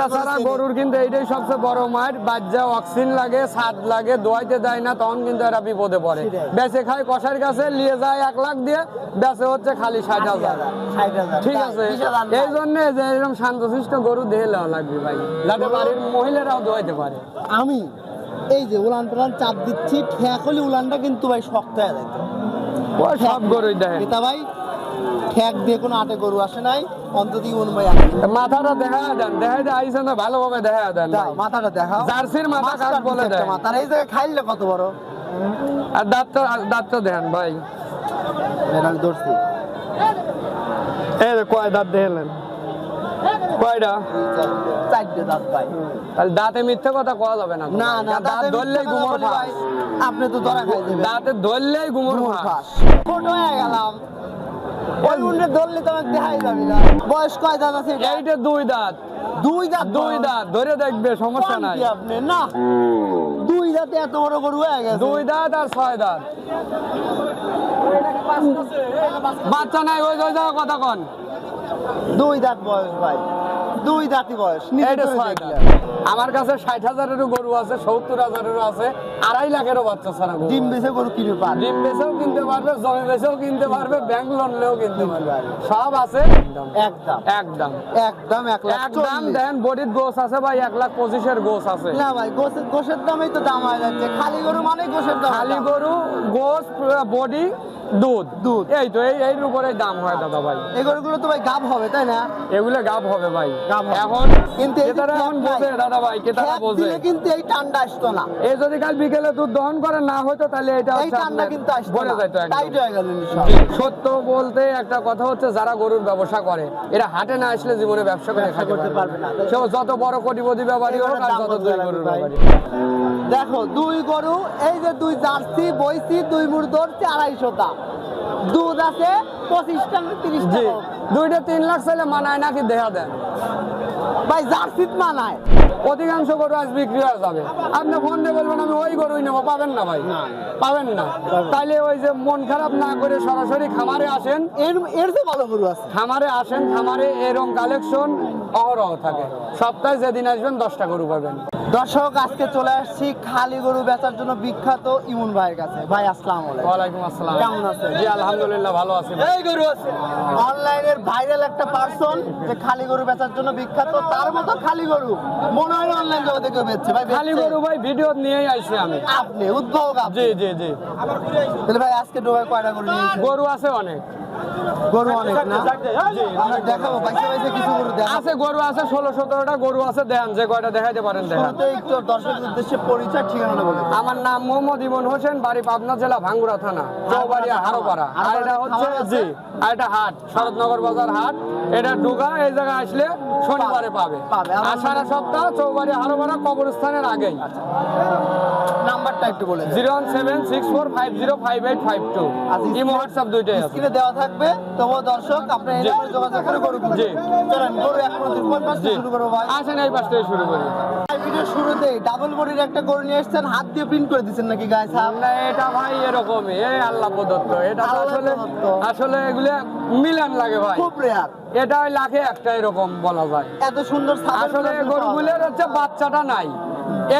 বাচ্চা ছাড়া গরুর কিন্তু এইটাই সবচেয়ে বড় মায়ের বাচ্চা অক্সিজেন লাগে ছাদ লাগে দোয়াইতে দেয় না তখন কিন্তু এরা বিপদে পড়ে। বেঁচে খায় কষার কাছে নিয়ে যায় এক লাখ দিয়ে বেঁচে হচ্ছে খালি ষাট হাজার। ঠিক আছে? এই জন্য যে এরকম শান্তশিষ্ট গরু দেহে লেওয়া লাগবে ভাই। যাতে বাড়ির মহিলারাও দোয়াইতে পারে। আমি এই যে উলান টুলান চাপ দিচ্ছি ঠেকলি উলানটা কিন্তু ভাই শক্ত হয়ে যায় সব গরুই এটা ভাই ঠেক দিয়ে কোনো আটে গরু আসে নাই অন্তত ইউন ভাই মাথাটা দেখা দেন দেখা দেয় আইসে না ভালোভাবে দেখা দেন মাথাটা দেখাও। জার্সির মাথা বলে দেয়? মাথা আর এই জায়গায় খাইলে কত বড়? আর দাঁতটা দাঁতটা দেন ভাই। এই কয় দাঁত দেখলেন? কয়টা? চারটে দাঁত ভাই। তাহলে দাঁতে মিথ্যে কথা কওয়া যাবে না না না দাঁত ধরলেই গুমর ফাঁস। আপনি তো ধরা খাই দাঁতে ধরলেই গুমর ফাঁস। হয়ে গেলাম? ওই মুন্ডে ধরলে তো দেখাই যাবে না। বয়স কয় দাঁত আছে এইটা দুই দাঁত। দুই দাঁত দুই দাঁত ধরে দেখবে সমস্যা নাই। আপনি? না। দুই দাঁতে এত বড় গরু হয়ে গেছে। দুই দাঁত আর ছয় দাঁত। বাচ্চা নাই ওই ওই কথা কন। দুই দাঁত বয়স ভাই। দুই বয়স দাঁত। দেখলাম। আমার কাছে ষাট হাজারেরও গরু আছে সত্তর হাজারেরও আছে আড়াই লাখেরও বাচ্চা ছাড়া ডিম বেছে গরু কিনে পান। ডিম বেচেও কিনতে পারবে জমি বেচেও কিনতে পারবে ব্যাংক লোন নিয়েও কিনতে পারবে। সব আছে। একদম। একদম। একদম এক লাখ একদম। দেন বডির গোস আছে ভাই এক লাখ পঁচিশের গোস আছে। না ভাই গোসের গোসের দামই তো দাম হয়ে যাচ্ছে। খালি গরু মানে গোসের দাম। খালি গরু গোস বডি দুধ। দুধ। এই তো এই এর উপরে দাম হয় দাদা ভাই। এই গরুগুলো তো ভাই গাব হবে তাই না? এগুলো গাব হবে ভাই। গাব এখন কিন্তু এখন বোঝে দাদা ভাই বোঝে কিন্তু এই টান্ডা আসতো না। এই যদি কাল বিকেলে দুধ দহন করে না হতো তাহলে এটা এই আপনার কিন্তু আসতো। টাইট হয়ে গেল সত্য বলতে একটা কথা হচ্ছে যারা গরুর ব্যবসা করে এরা হাটে না আসলে জীবনে ব্যবসা করে করতে পারবে না। সে যত বড় কোটিপতি ব্যাপারী হোক আর যত দুই গরুর? ব্যাপারী। দেখো দুই গরু এই যে দুই জার্সি বইছি দুই মুড় ধরছি আড়াইশোটা দুধ আছে পঁচিশটা তিরিশটা দুইটা তিন লাখ চাইলে মানায় নাকি দেখা দেন। ভাই জার্সিত মানায়। অধিকাংশ গরু আজ বিক্রি হয়ে যাবে। আপনি ফোন দিয়ে বলবেন আমি ওই গরুই নেব। পাবেন না ভাই। পাবেন না। তাইলে ওই যে মন খারাপ না করে সরাসরি খামারে আসেন। এর এর যে ভালো গরু আছে। খামারে আসেন খামারে এরকম কালেকশন অহরহ থাকে। সপ্তাহে যেদিন আসবেন দশটা গরু পাবেন। দর্শক আজকে চলে আসছি খালি গরু বেচার জন্য বিখ্যাত ইমন ভাইয়ের কাছে। ভাই আসসালাম ওয়ালাইকুম আসসালাম। কেমন আছেন? জি আলহামদুলিল্লাহ ভালো আছি এই গরু আছে। অনলাইনের ভাইরাল একটা পার্সন যে খালি গরু বেচার জন্য বিখ্যাত তার মতো খালি গরু। মনে হয় অনলাইন জগতে কেউ বেচছে। ভাই খালি গরু ভাই ভিডিও নিয়েই আইছি আমি। আপনি উদ্ভাবক আপনি। জি জি জি। তাহলে ভাই আজকে ডোবায় কয়টা গরু নিয়েছেন গরু আছে অনেক। গরু অনেক না? দেখাবো। পয়সা পয়সা কিছু গরু আছে গরু আছে ষোলো সতেরোটা গরু আছে দেন যে কয়টা দেখাইতে পারেন দেখান। একটু দর্শকের উদ্দেশ্যে পরিচয় ঠিকানা বলে আমার নাম মোহাম্মদ ইমন হোসেন বাড়ি পাবনা জেলা ভাঙ্গুরা থানা চৌবাড়িয়া হারোপাড়া। আর এটা হচ্ছে জি আর এটা হাট শরৎনগর বাজার হাট। এটা ডুগা এই জায়গায় আসলে শনিবারে পাবে। পাবে। আর সারা সপ্তাহ চৌবাড়িয়া হারোপাড়া কবরস্থানের আগেই। নাম্বারটা একটু বলে zero one seven six four five zero five eight five two. Imo WhatsApp দুইটাই স্ক্রিনে দেওয়া থাকবে। তবুও দর্শক আপনার এই নাম্বারে যোগাযোগ করে গরু জি। চলেন গরু এক শুরু করব ভাই। আসেন এই পাশ থেকে শুরু করি। ভিডিও শুরুতেই ডাবল বডির একটা গরু নিয়ে এসেছেন। হাত দিয়ে প্রিন্ট করে দিচ্ছেন নাকি গায়ে সাপ এটা ভাই এরকমই। এই আল্লাহ প্রদত্ত। এটা আসলে আসলে এগুলো মিলান লাগে ভাই। খুব রেয়ার এটা ওই লাখে একটা এরকম বলা যায়। এত সুন্দর আসলে গরুগুলোর হচ্ছে বাচ্চাটা নাই।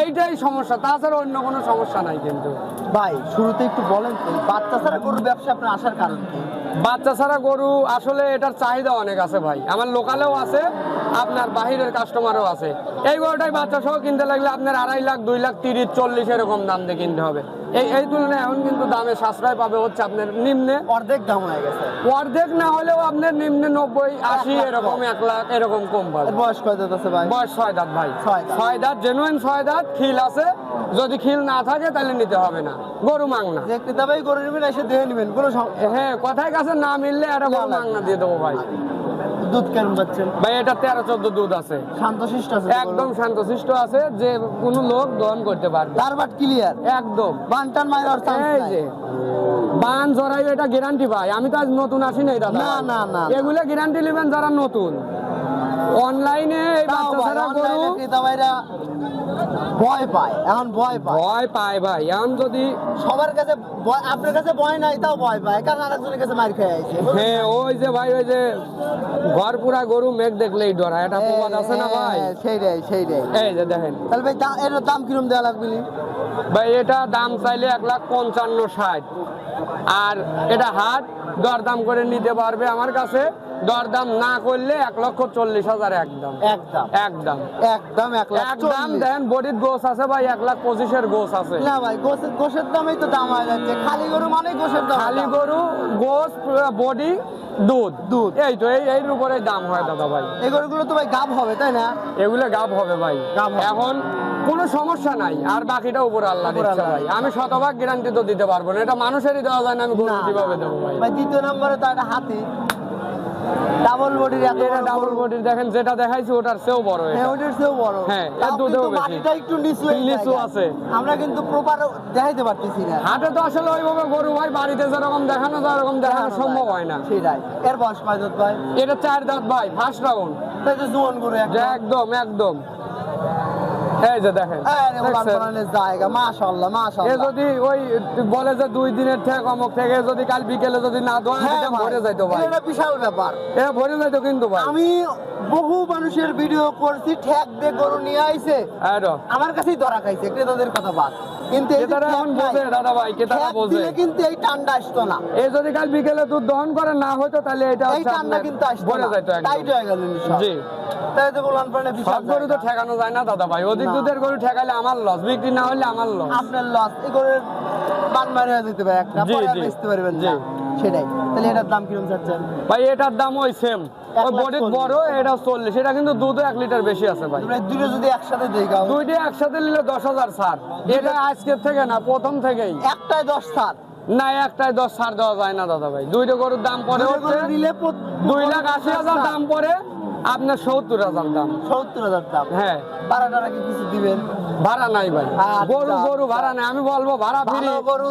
এইটাই সমস্যা। তাছাড়া অন্য কোনো সমস্যা নাই কিন্তু। ভাই শুরুতে একটু বলেন তো বাচ্চা ছাড়া গরুর ব্যবসা আপনার আসার কারণ কি? বাচ্চা ছাড়া গরু আসলে এটার চাহিদা অনেক আছে ভাই। আমার লোকালেও আছে আপনার বাহিরের কাস্টমারও আছে। এই গরুটাই বাচ্চা সহ কিনতে লাগলে আপনার আড়াই লাখ দুই লাখ তিরিশ চল্লিশ এরকম দাম দিয়ে কিনতে হবে। এই এই তুলনায় এখন কিন্তু দামে সাশ্রয় পাবে হচ্ছে আপনার নিম্নে। অর্ধেক দাম হয়ে গেছে। অর্ধেক না হলেও আপনার নিম্নে নব্বই আশি এরকম এক লাখ এরকম কম পাবে। বয়স কয় দাঁত আছে ভাই? বয়স ছয় দাঁত ভাই। ছয় দাঁত। জেনুইন ছয় দাঁত খিল আছে। যদি খিল না থাকে তাহলে নিতে হবে না। গরু মাংনা ক্রেতা ভাই গরু নেবেন এসে দেখে নেবেন কোনো হ্যাঁ কথায় কাছে না মিললে একটা গরু। মাংনা দিয়ে দেবো ভাই। দুধ কেমন পাচ্ছেন? ভাই এটা তেরো চোদ্দ দুধ আছে। শান্তশিষ্ট আছে একদম শান্তশিষ্ট আছে যে কোনো লোক দহন করতে পারবে। তার বাট ক্লিয়ার একদম। বানটান মারার চান্স নাই। যে বান জরাই এটা গ্যারান্টি ভাই। আমি তো আজ নতুন আসি নাই দাদা। না, না, না, না। এগুলো গ্যারান্টি নেবেন যারা নতুন। অনলাইনে এই বাচ্চা ছাড়া গরু? অনলাইনে ভয় পায় এখন ভয় পায়। ভয় পায় ভাই এখন যদি সবার কাছে ভয়- আপনার কাছে ভয় নাই তাও ভয় পায়। কারণ আরেকজনের কাছে মার খেয়ে আছে হ্যাঁ ওই যে ভাই ওই যে ঘর পুরা গরু মেঘ দেখলেই ডরা এটা প্রবাদ আছে না ভাই? হ্যাঁ, সেইটাই সেইটাই। এই যে দেখেন। তাহলে ভাই এটার দাম কিরম দেওয়া লাগবে ভাই এটা দাম চাইলে এক লাখ পঞ্চান্ন ষাট। আর এটা হাট দরদাম করে নিতে পারবে আমার কাছে দরদাম না করলে এক লক্ষ চল্লিশ হাজার একদম। একদম। একদম। একদম এক লাখ একদম দেন বডির গোস আছে ভাই এক লাখ পঁচিশের গোস আছে। না ভাই গোসের গোসের দামই তো দাম হয়ে যাচ্ছে। খালি গরু মানে গোসের দাম। খালি গরু গোস বডি দুধ। দুধ। এই তো এই এর উপরে দাম হয় দাদা ভাই। এই গরুগুলো তো ভাই গাব হবে তাই না? এগুলো গাব হবে ভাই। এখন কোনো সমস্যা নাই আর বাকিটা উপরে আল্লাহ দিচ্ছে ভাই। আমি শতভাগ গ্যারান্টি তো দিতে পারব না। এটা মানুষেরই দেওয়া যায় না আমি গরু কীভাবে দেবো ভাই? ভাই দ্বিতীয় নম্বরে তো একটা হাতি। ডাবল বডির এত এটা ডাবল বডির দেখেন যেটা দেখাইছি ওটার চেয়েও বড় এটা। হ্যাঁ ওটার চেয়েও বড়। হ্যাঁ, এর দুধেও বেশি। মাটিটা একটু নিচু নিচু আছে। আমরা কিন্তু প্রপার দেখাইতে পারতেছি না। হাটে তো আসলে ওইভাবে গরু ভাই বাড়িতে যেরকম দেখানো যায় ওরকম দেখানো সম্ভব হয় না। সেটাই। এর বয়স কয় দাঁত ভাই? এটা চার দাঁত ভাই ফার্স্ট রাউন্ড জোয়ান গরু একদম একদম। এই যে দেখেন। জায়গা মাশাআল্লাহ এ যদি ওই বলে যে দুই দিনের ঠেক অমুক থেকে যদি কাল বিকেলে যদি না ধোয়া হ্যাঁ ভাই, ভরে যাইতো ভাই। এটা বিশাল ব্যাপার। এটা ভরে যাইতো কিন্তু ভাই। আমি বহু মানুষের ভিডিও করছি ঠেক দিয়ে গরু নিয়ে আইছে। আমার কাছেই ধরা খাইছে ক্রেতাদের কথা বাদ। কিন্তু দাদা ভাই বোঝে কিন্তু এই ঠান্ডা আসতো না। এই যদি কাল বিকেলে দুধ দহন করে না হতো তাহলে এটা এই ঠান্ডা কিন্তু আসতো না। টাইট হয়ে গেল জি। তাই তো বললাম পারে সব গরু তো ঠেকানো যায় না দাদা ভাই। অধিক দুধের গরু ঠেকালে আমার লস বিক্রি না হলে আমার লস আপনার লস এই গরুর বান মারে যেতে পারে একটা পরে বেচতে পারবেন না। সেটাই। তাহলে এটার দাম কীরকম চাচ্ছেন ভাই এটার দাম ওই সেম ওই বডি বড় এটা চল্লিশ। এটা কিন্তু দুধও এক লিটার বেশি আছে ভাই। দুটো যদি একসাথে দেই দুইটা একসাথে নিলে দশ হাজার ছাড়। এটা আজকের থেকে না প্রথম থেকেই। একটাই দশ সাত না একটাই দশ ছাড় দেওয়া যায় না দাদা ভাই। দুইটা গরুর দাম পরে হচ্ছে দুই লাখ আশি হাজার দাম পরে। আপনার সত্তর হাজার দাম। সত্তর হাজার দাম। হ্যাঁ। কি কিছু দিবেন? ভাড়া নাই ভাই। আচ্ছা, গরু গরু। ভাড়া নাই। আমি বলব ভাড়া ফ্রি।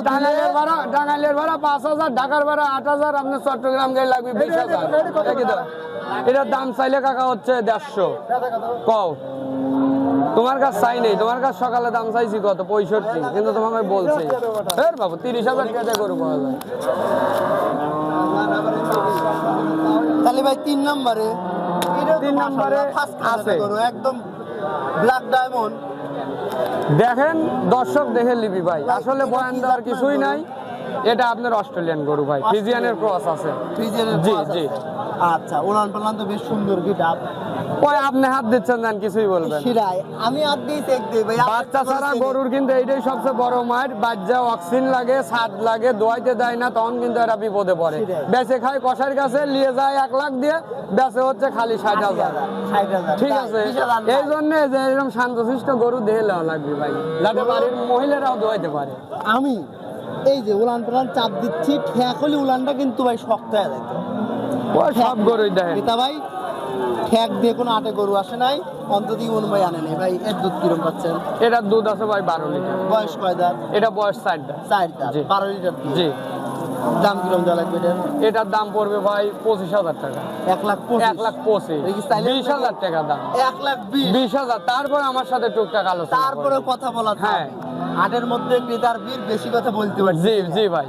টাঙ্গাইলের ভাড়া টাঙ্গাইলের ভাড়া পাঁচ হাজার ঢাকার ভাড়া আট হাজার আপনার চট্টগ্রাম গেলে লাগবে বিশ হাজার? এটার দাম চাইলে কাকা হচ্ছে দেড়শো। কও। তোমার কাছে চাই নেই। তোমার কাছে সকালে দাম চাইছি কত? পঁয়ষট্টি। কিন্তু তোমাকে বলছি। এর বাবু তিরিশ হাজার টাকা গরু পাওয়া যায়। তাহলে ভাই তিন নম্বরে তিন নম্বরে আছে। একদম ব্ল্যাক ডায়মন্ড দেখেন দর্শক দেখে লিবি ভাই। আসলে বয়ান্দার বয়ান দেওয়ার কিছুই নাই। এটা আপনার অস্ট্রেলিয়ান গরু ভাই ফিজিয়ানের ক্রস আছে। জি, জি। আচ্ছা পালান তো বেশ সুন্দর গিটার ওই আপনি হাত দিচ্ছেন জান কিছুই বলবেন শিরায় আমি দিই চেক দিই ভাই বাচ্চা ছাড়া গরুর কিন্তু এইটাই সবচেয়ে বড় মায়ের বাচ্চা লাগে ছাদ লাগে দোয়াইতে দেয় না তখন কিন্তু এরা বিপদে পড়ে। বেঁচে খায় কষার কাছে নিয়ে যায় এক লাখ দিয়ে বেঁচে হচ্ছে খালি ষাট হাজার। ঠিক আছে এই জন্য যে এরকম শান্তশিষ্ট গরু দেহে লেওয়া লাগবে ভাই। যাতে বাড়ির মহিলারাও দোয়াইতে পারে। আমি এই যে উলান পালান চাপ দিচ্ছি ঠেক হলে উলানটা কিন্তু ভাই শক্ত হয়ে যেত ওই সব গরুই দেখেন এটা ভাই ঠেক দিয়ে কোনো আটে গরু আসে নাই অন্তত ইমন ভাই আনে নাই। ভাই এর দুধ কিরম পাচ্ছেন? এটার দুধ আছে ভাই বারো লিটার। বয়স কয় দাঁত? এটা বয়স চার দাঁত। জি। বারো লিটার জি। দাম কিরম দেওয়া লাগবে এটার? এটার দাম পড়বে ভাই পঁচিশ হাজার টাকা। এক লাখ এক লাখ পঁচিশ। বিশ হাজার টাকা দাম। এক লাখ বিশ। হাজার। তারপরে আমার সাথে টুকটাক আলোচনা তারপরে কথা বলা হ্যাঁ। আটের মধ্যে ক্রেতার বীর বেশি কথা বলতে পারছি জি জি ভাই।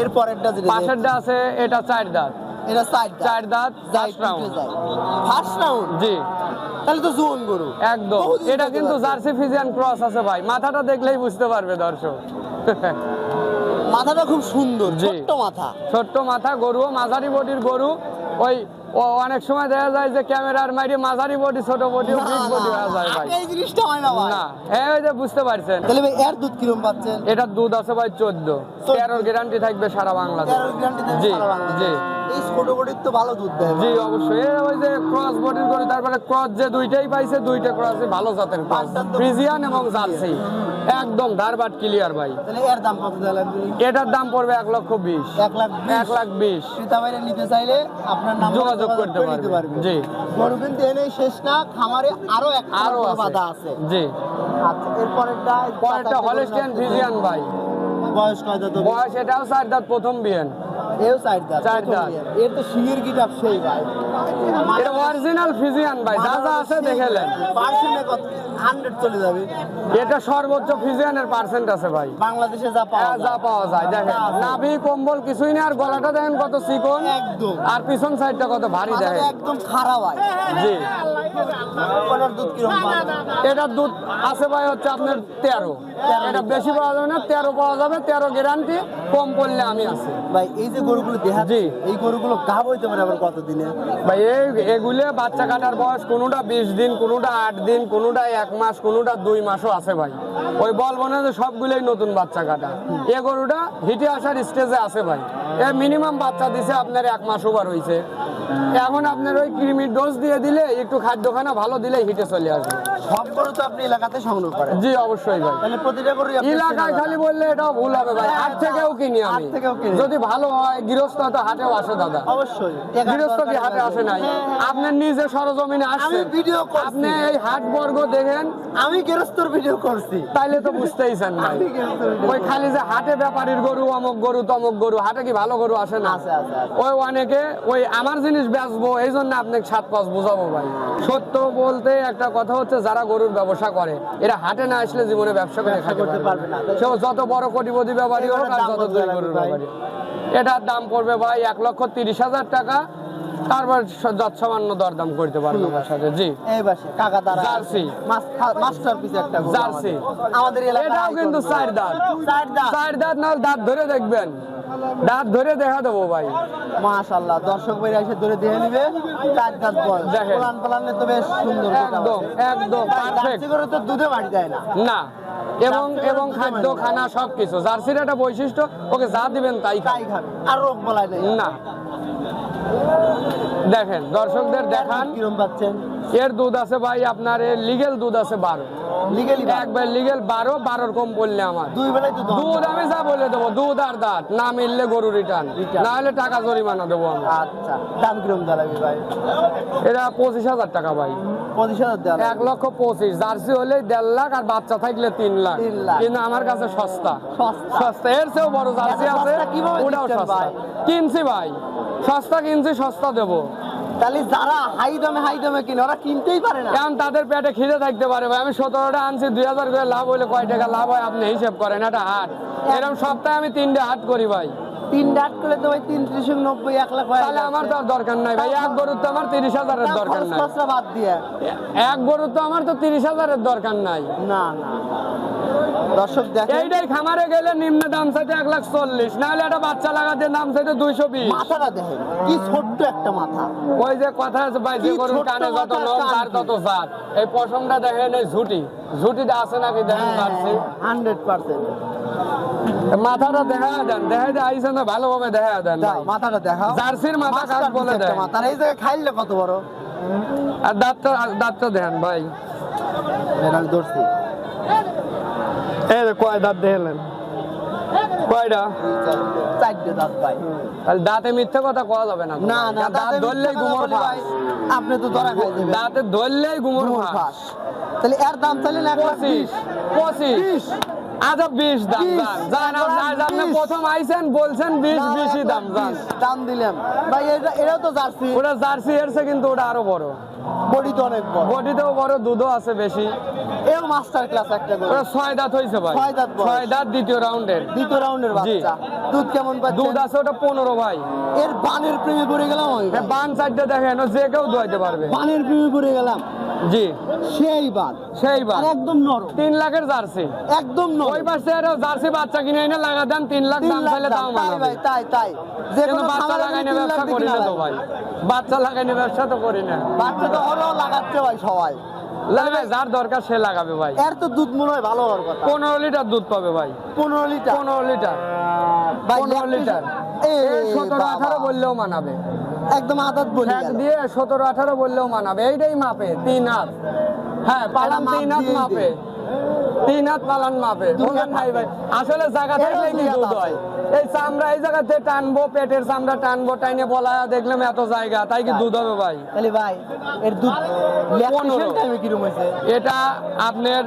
এর পরেরটা যেটা পাশেরটা আছে এটা চার দাঁত। এটা চার দাঁত। First round. First round? জি। তাহলে তো জোন গরু। একদম। এটা কিন্তু জার্সি ফিজিয়ান ক্রস আছে ভাই। মাথাটা দেখলেই বুঝতে পারবে দর্শক। মাথাটা খুব সুন্দর ছোট্ট মাথা। ছোট্ট মাথা গরু মাঝারি বডির গরু। ওই অনেক সময় দেখা যায় যে ক্যামেরার মাইরে মাঝারি বডি ছোট বডি বিগ বডি হয়ে যায় ভাই। এই জিনিসটা হয় না ভাই। না। এই ওই যে বুঝতে পারছেন। তাহলে ভাই এর দুধ কিরম পাচ্ছেন? এটার দুধ আছে ভাই চোদ্দ। তেরোর গ্যারান্টি থাকবে সারা বাংলাদেশ। তেরো গ্যারান্টি দেন জি, সারা বাংলাদেশে। জি। এই ছোট বডির তো ভালো দুধ দেয় জি অবশ্যই। এ ওই যে ক্রস বডির গরু তারপরে ক্রস যে দুইটাই পাইছে দুইটা ক্রসই ভালো জাতের ক্রস ফ্রিজিয়ান এবং জার্সি একদম ধারবাট ক্লিয়ার ভাই। তাহলে এর দাম কত দেওয়া এটার দাম পড়বে এক লক্ষ বিশ। এক লাখ বিশ। লাখ বিশ। ক্রেতা বাইরে নিতে চাইলে আপনার নাম যোগাযোগ করতে পারবে। জি। গরু কিন্তু এনেই শেষ না খামারে আরও একটা আরও আছে। জি। আচ্ছা এরপরেরটা পরেরটা হলিস্টিয়ান ফিজিয়ান ভাই। বয়স কয় দাঁত বয়স এটাও চার দাঁত প্রথম বিয়েন। এও চার দাঁত চার প্রথম দাঁত। বিয়ে। এর তো শিঙের গিটাপ সেই ভাই এটা অরিজিনাল ফিজিয়ান ভাই যা যা আছে দেখেলেন পার্সেন্টে কত? হান্ড্রেড চলে যাবে। এটা সর্বোচ্চ ফিজিয়ানের পার্সেন্ট আছে ভাই। বাংলাদেশে যা পাওয়া হ্যাঁ, যা পাওয়া যায়। দেখেন নাভি কম্বল কিছুই নেই আর গলাটা দেখেন কত চিকন। একদম। আর পিছন সাইডটা কত ভারী দেখেন। একদম খারাপ হয় জি। ওটার দুধ আছে ভাই হচ্ছে আপনার তেরো। এটা বেশি পাওয়া যাবে না তেরো পাওয়া যাবে তেরো গ্যারান্টি কম পড়লে আমি আছি। ভাই এই যে গরুগুলো দেখা জি। এই গরুগুলো গাব হইতে পারে আবার কতদিনে? ভাই এগুলো বাচ্চা কাটার বয়স কোনোটা বিশ দিন, কোনোটা আট দিন, কোনোটা এক মাস, কোনোটা দুই মাসও আছে ভাই। ওই বলব না যে সবগুলোই নতুন বাচ্চা কাটা। এ গরুটা হিটে আসার স্টেজে আছে ভাই। মিনিমাম বাচ্চা দিছে আপনার এক মাস ওভার হয়েছে এখন আপনার ওই কৃমির ডোজ দিয়ে দিলে একটু খাদ্যখানা ভালো দিলে হিটে চলে আসবে। সব গরু তো আপনি এলাকাতে সংগ্রহ করেন। জি অবশ্যই ভাই। তাহলে প্রতিটা গরু এলাকায় খালি বললে এটাও ভুল হবে ভাই। হাট থেকেও কিনি আমি। যদি ভালো হয় গৃহস্থ তো হাটেও আসে দাদা। অবশ্যই। গৃহস্থ কি হাটে আসে নাই? আপনার নিজে সরজমিনে আসছে ভিডিও আপনি এই হাট বর্গ দেখেন। আমি ভিডিও করছি। তাইলে তো বুঝতেইছেন ভাই। আমি ওই খালি যে হাটে ব্যাপারীর গরু অমুক গরু তমক গরু হাটে কি ভালো গরু আসে না। ওই অনেকে ওই আমার জিনিস বেচবো এই জন্য আপনাকে সাত পাঁচ বুঝাবো ভাই সত্য বলতে একটা কথা হচ্ছে যারা গরুর ব্যবসা করে এরা হাটে না আসলে জীবনে ব্যবসা করে করতে পারবে না সে যত বড় কোটিপতি ব্যাপারী হোক আর যত দুই গরুর? ব্যাপারী এটার দাম পড়বে ভাই এক লক্ষ তিরিশ হাজার টাকা তারপর যত সামান্য দরদাম করতে পারবে আমার সাথে জি এই বাসে কাকা দ্বারা জার্সি। মাস্টার পিস একটা জার্সি। আমাদের। এলাকায় এটাও কিন্তু। চার দাঁত চার দাঁত চার দাঁত না দাঁত ধরে দেখবেন দাঁত ধরে দেখা দেবো ভাই। মাশাআল্লাহ দর্শক ভাইরা এসে ধরে দিয়ে নিবে। চার দাঁত। প্লান প্লানে তো বেশ সুন্দর একদম একদম পারফেক্ট গরু তো দুধে বাড়ি যায় না। না এবং এবং খাদ্য। খানা সবকিছু। জার্সির একটা বৈশিষ্ট্য ওকে যা দিবেন তাই খায় তাই খাবে আর রোগ বলাই নেই না। দেখেন দর্শকদের দেখান। কিরম পাচ্ছেন। এর দুধ আছে ভাই আপনার এর লিগেল দুধ আছে বারো। একবার লিগেল বারো বারোর কম পড়লে আমার। দুধ আমি যা বলে দেবো দুধ আর দাঁত না মিললে গরু রিটার্ন না হলে টাকা জরিমানা দেবো আমি। আচ্ছা দাম দাঁড়াবে ভাই? এটা পঁচিশ হাজার টাকা ভাই। এক লক্ষ পঁচিশ জার্সি হলে দেড় লাখ আর বাচ্চা থাকলে তিন লাখ। কিন্তু আমার কাছে সস্তা। সস্তা। সস্তা এর চেয়েও বড় জার্সি আছে ওটাও সস্তা। কিনছি ভাই সস্তা কিনছি সস্তা দেবো। তাহলে যারা হাই দামে হাই দামে কিনে ওরা কিনতেই পারে না। এখন তাদের পেটে খিদে থাকতে পারে ভাই। আমি সতেরোটা আনছি দুই হাজার করে লাভ হলে কয় টাকা লাভ হয় আপনি হিসেব করেন এটা হাট। এরকম সপ্তাহে আমি তিনটে হাট করি ভাই। তিন ডাট করে তো ভাই তিন ত্রিশ নব্বই এক লাখ তাহলে আমার তো দরকার নাই ভাই। এক গরুর তো আমার তিরিশ হাজারের দরকার নাই। বাদ দিয়ে। এক গরুর তো আমার তো তিরিশ হাজারের দরকার নাই। না না। দর্শক দেখেন। এইটাই খামারে গেলে নিম্ন দাম চাইতে এক লাখ চল্লিশ নাহলে একটা বাচ্চা লাগাতে দাম চাইতে দুইশো বিশ। মাথাটা দেখেন কি ছোট্ট একটা মাথা। ওই যে কথা আছে ভাই যে গরুর কানে যত লোক তার তত জাত। এই পশমটা দেখেন এই ঝুটি। ঝুটিটা আছে নাকি দেখেন হ্যাঁ, হান্ড্রেড পার্সেন্ট মাথাটা দেখা দেন দেখা দেয় আইসে না ভালোভাবে দেখা দেন মাথাটা দেখাও। জার্সির মাথা কাক বলে দেয়। এই জায়গায় খাইলে কত বড়? আর দাঁতটা আর দাঁতটা দেখেন ভাই। ধরছি। এই কয় দাঁত দেখলেন কয়টা চারটে দাঁত ভাই তাহলে দাঁতে মিথ্যে কথা কওয়া যাবে না না না দাঁত ধরলেই গুমর ভাই, ফাঁস আপনি তো ধরা খাই দেবেন দাঁতে ধরলেই গুমর ফাঁস। তাহলে এর দাম তাহলে লাখ পঁচিশ পঁচিশ আচ্ছা বিশ দাম বিশ, আজ আপনি প্রথম আইছেন বলছেন বিশ না, বিশই দাম যান দাম দিলাম ভাই এটা এটাও তো জার্সি ওটা জার্সি এরছে কিন্তু ওটা আরও বড় বডি তো অনেক বড়। বড় দুধও আছে বেশি। এও মাস্টার ক্লাস একটা করে। ছয় দাঁত হইছে ভাই। ছয় দাঁত ছয় দাঁত দ্বিতীয় রাউন্ডের দ্বিতীয় রাউন্ডের। বাচ্চা। দুধ কেমন দুধ আছে ওটা পনেরো ভাই। এর বানের প্রেমে পড়ে গেলাম আমি। ভাই। বান সাইডটা দেখেন যে কেউ ধোয়াইতে পারবে। বানের প্রেমে পড়ে গেলাম। জি। সেই বাদ সেই বার একদম নরম। তিন লাখের জার্সি। একদম ওই নরম পাশে আরও জার্সি বাচ্চা কিনে এনে লাগা দেন তিন লাখ দাম চাইলে দাম, মানাবে ভাই তাই তাই। যে কোনো বাচ্চা লাগাইনে ব্যবসা করি না তো ভাই? বাচ্চা লাগাইনে ব্যবসা তো করি না। বাচ্চা তো হলেও লাগাচ্ছে ভাই সবাই। লাগবে যার দরকার সে লাগাবে ভাই। এর তো দুধ মনে হয় ভালো হওয়ার কথা। পনেরো লিটার দুধ পাবে ভাই। পনেরো লিটার। পনেরো লিটার। পনেরো লিটার। সতেরো আঠারো বললেও মানাবে। একদম আদাত বলি ঠ্যাক দিয়ে সতেরো আঠারো বললেও মানাবে। এইটাই মাপে তিন হাত। হ্যাঁ পালান মাপ তিন হাত মাপে। তিন হাত পালান মাপে। নাই ভাই আসলে জায়গা থাকলে কি দুধ হয়? এই চামড়া এই জায়গাতে টানবো পেটের চামড়া টানবো টাইনে বলা দেখলাম এত জায়গা তাই কি দুধ হবে ভাই? তাহলে ভাই এর দুধ এটা আপনার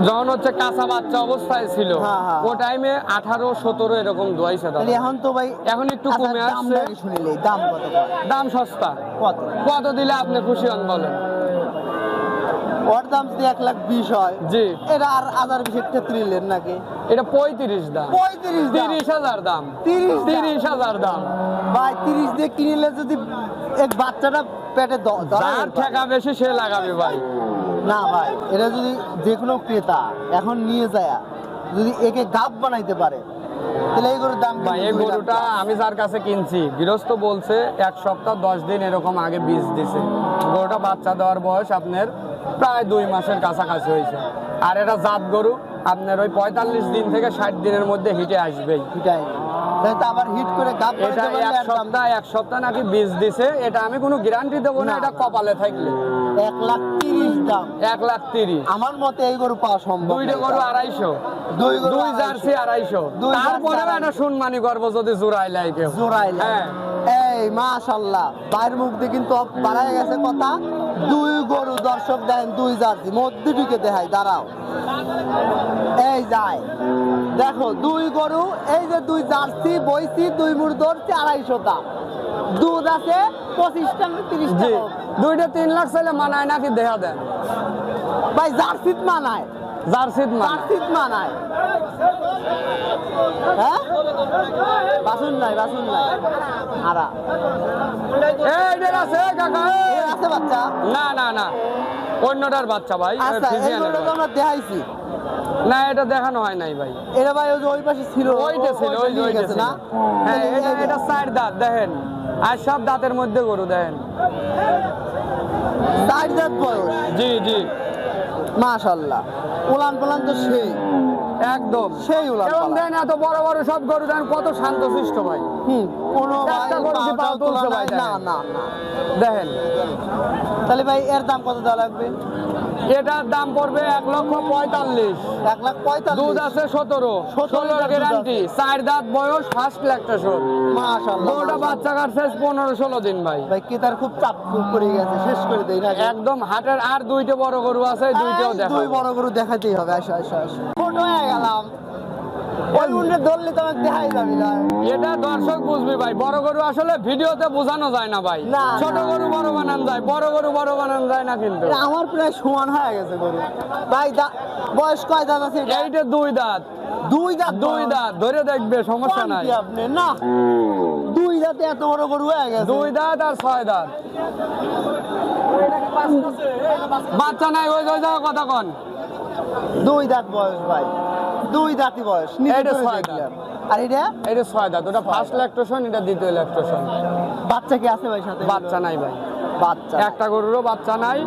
যখন হচ্ছে কাঁচা বাচ্চা অবস্থায় ছিল হ্যাঁ, হ্যাঁ। ও টাইমে আঠারো সতেরো এরকম দোয়াইছে এখন তো ভাই এখন একটু আচ্ছা, কমে আসছে। দাম কত দাম সস্তা। কত? কত দিলে আপনি খুশি হন বলেন? ওর দাম যদি এক লাখ বিশ হয় জি। এটা আর হাজার নাকি? এটা পঁয়ত্রিশ দাম। পঁয়ত্রিশ। তিরিশ হাজার দাম। তিরিশ হাজার দাম। ভাই তিরিশ দিয়ে কিনলে যদি এক বাচ্চাটা পেটে। ঠেকা বেশি সে লাগাবে ভাই। না ভাই এটা যদি যে কোনো ক্রেতা এখন নিয়ে যায় যদি একে গাব বানাইতে পারে তাহলে এই গরুর দাম ভাই এই গরুটা আমি যার কাছে কিনছি গৃহস্থ বলছে এক সপ্তাহ দশ দিন এরকম আগে বীজ দিছে। গরুটা বাচ্চা দেওয়ার বয়স আপনার প্রায় দুই মাসের কাছাকাছি হয়েছে। আর এটা জাত গরু আপনার ওই পঁয়তাল্লিশ দিন থেকে ষাট দিনের মধ্যে হিটে আসবেই। আবার হিট করে গাব এটা এক সপ্তাহ এক সপ্তাহ নাকি বীজ দিছে এটা আমি কোনো গ্যারান্টি দেবো না। এটা কপালে থাকলে। এক লাখ তিরিশ দাম। এক লাখ তিরিশ। আমার মতে এই গরু পাওয়া সম্ভব দুইটা গরু আড়াইশো। দুই দুই জার্সি আড়াইশো। জার্সি তারপরে আড়াইশো। একটা সম্মানী করব যদি জোড়াই লাই কেউ। জোড়াইলে হ্যাঁ। এই মাশাল্লাহ বাইরের মুখ দিয়ে কিন্তু বাড়াই গেছে কথা। দুই গরু দর্শক দেন দুই জাতি মধ্যে ঢুকে দেখাই দাঁড়াও। এই যায়। দেখো দুই গরু এই যে দুই জার্সি বইছি দুই মুড় ধরছি দাম। দুধ আছে পঁচিশটা তিরিশ জি। দুইটা তিন লাখ চাইলে মানায় নাকি দেখা দেন ভাই জার্সিত মানায়। জার্সিত মানায়। জার্সিত মানায়। হ্যাঁ? বাসুন নাই বাসুন নাই। আরা। এই আছে কাকা আছে বাচ্চা? না না না। অন্যটার বাচ্চা ভাই আচ্ছা ফিজিয়ানের আমরা দেখাইছি। না এটা দেখানো হয় নাই ভাই। এটা ভাই ওই পাশে ছিল ওইটা ছিল ওই ওইটা ছিল। না? হ্যাঁ এটা এটা চার দাঁত দেখেন। আর সব দাঁতের মধ্যে গরু দেখেন। চার দাঁত বয়স? জি জি। মাশাআল্লাহ উলান পালান তো সেই। একদম সেই উলান এবং দেন এত বড় বড় সব গরু দেন কত শান্তশিষ্ট ভাই। হুম কোনো ভাই না না দেখেন। তাহলে ভাই এর দাম কত দেওয়া লাগবে? এটার দাম পড়বে এক লক্ষ পঁয়তাল্লিশ। এক লাখ পঁয়তাল্লিশ। দুধ আছে সতেরো। 17 ষোলো লিটার দুধ গ্যারান্টি চার দাঁত বয়স ফার্স্ট ল্যাকটেশন মাশাল্লাহ বাচ্চা কাটছে পনেরো ষোলো দিন ভাই। ভাই কেতার খুব চাপ করে গেছে শেষ করে দেই না একদম হাটের আর দুইটা বড় গরু আছে দুইটাও দেখা দুই বড় গরু দেখাতেই হবে আসো আসো আসো। ছোট হয়ে গেলাম। ওই উন্ডে ধরলে তো আমাকে দেখাই যাবি না। এটা দর্শক বুঝবি ভাই বড় গরু আসলে ভিডিওতে বোঝানো যায় না ভাই। ছোট গরু বড় বানান যায় বড় গরু বড় বানান যায় না কিন্তু। আমার প্রায় সমান হয়ে গেছে গরু। ভাই বয়স কয় দাঁত আছে এইটা দুই দাঁত। দুই দাঁত দুই দাঁত ধরে দেখবে সমস্যা নাই। আপনি না। দুই দাঁতে এত বড় গরু হয়ে গেছে। দুই দাঁত আর ছয় দাঁত। বাচ্চা নাই ওই ওই কথা কন। দুই দাঁত বয়স ভাই। দুই দাঁতই বয়স করে ছয় দেখলাম। আর এটা? এটা ছয় দাঁত ওটা ফার্স্ট ল্যাকটেশন এটা দ্বিতীয় ল্যাকটেশন বাচ্চা কি আছে ভাই সাথে? বাচ্চা নাই ভাই। বাচ্চা। একটা গরুরও বাচ্চা নাই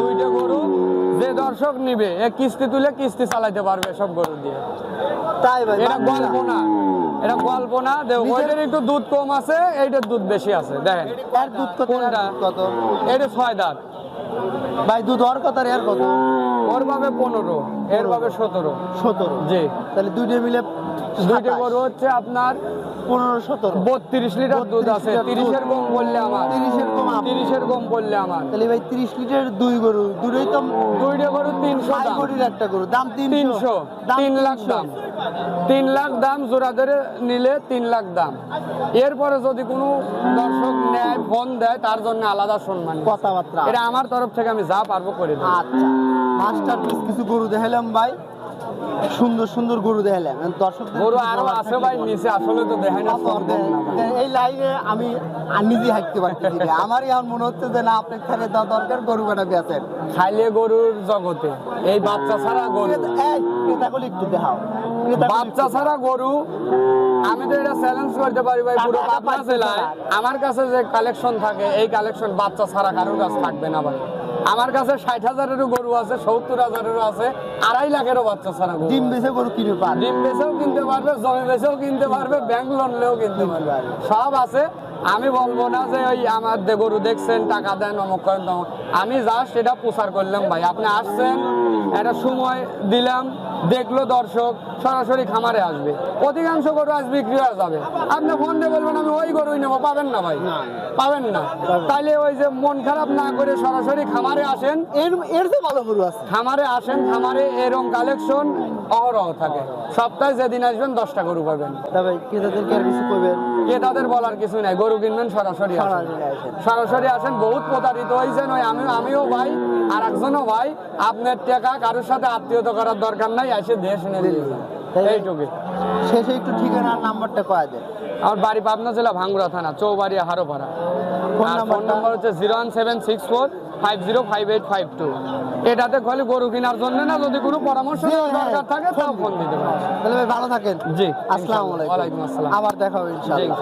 দুইটা গরু। যে দর্শক নিবে এ কিস্তি তুলে কিস্তি চালাইতে পারবে সব গরু দিয়ে। তাই ভাই এটা। গল্প না এটা গল্প না। ওইটার একটু দুধ কম আছে এইটার দুধ বেশি আছে দেখেন। এর দুধ কত? কত? এটা ছয় দাঁত। ভাই দুধ কত আর এর কত ওর ভাবে পনেরো এর ভাবে সতেরো। সতেরো। জি। তাহলে দুইটা মিলে দুইটা গরু হচ্ছে আপনার পনেরো সতেরো। বত্রিশ লিটার দুধ আছে। তিরিশের কম বললে আমার। 30 এর কম তিরিশের কম বললে আমার। তাহলে ভাই তিরিশ লিটার দুই গরু। দুটোই তো দুইটা গরু তিনশো ছয় কোটির একটা গরু। দাম তিনশো। তিনশো। তিন লাখ দাম। তিন লাখ দাম জোড়া ধরে নিলে তিন লাখ দাম। এরপরে যদি কোনো দর্শক নেয় ফোন দেয় তার জন্য আলাদা সম্মান। কথাবার্তা। এটা আমার তরফ থেকে আমি যা পারব করে দেবো। আচ্ছা। মাস্টার পিস কিছু গরু দেখালাম ভাই। সুন্দর সুন্দর গরু দেখালাম দর্শক গরু আরও আছে ভাই নিচে আসলে তো দেখাই না। এই লাইনে আমি নিজে হাঁটতে পারতেছি না। আমারই এখন মনে হচ্ছে যে না আপনার ছেড়ে দেওয়া দরকার গরু কাটা বেচেন খাইলে গরুর জগতে এই বাচ্চা ছাড়া গরু। ক্রেতাগুলো একটু দেখাও। বাচ্চা ছাড়া গরু আমি তো এটা চ্যালেঞ্জ করতে পারি ভাই পুরো পাবনা জেলায় আমার কাছে যে কালেকশন থাকে এই কালেকশন বাচ্চা ছাড়া কারোর কাছে থাকবে না ভাই। আমার কাছে ষাট হাজারেরও গরু আছে সত্তর হাজারেরও আছে আড়াই লাখেরও বাচ্চা ছাড়া গরু ডিম বেছে গরু কিনে পারবে। ডিম বেচেও কিনতে পারবে জমি বেচেও কিনতে পারবে ব্যাংক লোন কিনতে পারবে। সব আছে। আমি বলব না যে ওই আমার দে- গরু দেখছেন টাকা দেন অমুক করেন তমুক। আমি জাস্ট এটা প্রচার করলাম ভাই। আপনি আসছেন একটা সময় দিলাম দেখল দর্শক সরাসরি খামারে আসবে। অধিকাংশ গরু আজ বিক্রি হয়ে যাবে। আপনি ফোন দিয়ে বলবেন আমি ওই গরুই নেব। পাবেন না ভাই। পাবেন না। তাইলে ওই যে মন খারাপ না করে সরাসরি খামারে আসেন। এর এর যে ভালো গরু আছে। খামারে আসেন খামারে এরকম কালেকশন অহরহ থাকে। সপ্তাহে যেদিন আসবেন দশটা গরু পাবেন। তবে ক্রেতাদেরকে আর কিছু করবেন কে তাদের বলার কিছু নাই। গরু কিনবেন সরাসরি সরাসরি আসেন। বহুত প্রতারিত হয়েছেন ওই আমি আমিও ভাই আর একজনও ভাই আপনার টাকা কারোর সাথে আত্মীয়তা করার দরকার নাই এসে শুনে দিয়ে এইটুকু শেষে একটু ঠিকানার নাম্বারটা কয়া দেন। আমার বাড়ি পাবনা জেলা ভাঙ্গুরা থানা চৌবাড়িয়া হারোপাড়া। ফোন আর ফোন নাম্বারটা? নম্বর হচ্ছে zero one seven six four five zero five eight five two. এটাতে খালি গরু কেনার জন্য না যদি কোনো পরামর্শ হ্যাঁ, দরকার থাকে তাও ফোন দিতে পারেন। ভালো থাকেন। জি আসসালামু আলাইকুম। আসসালাম। আবার দেখা হবে ইনশাআল্লাহ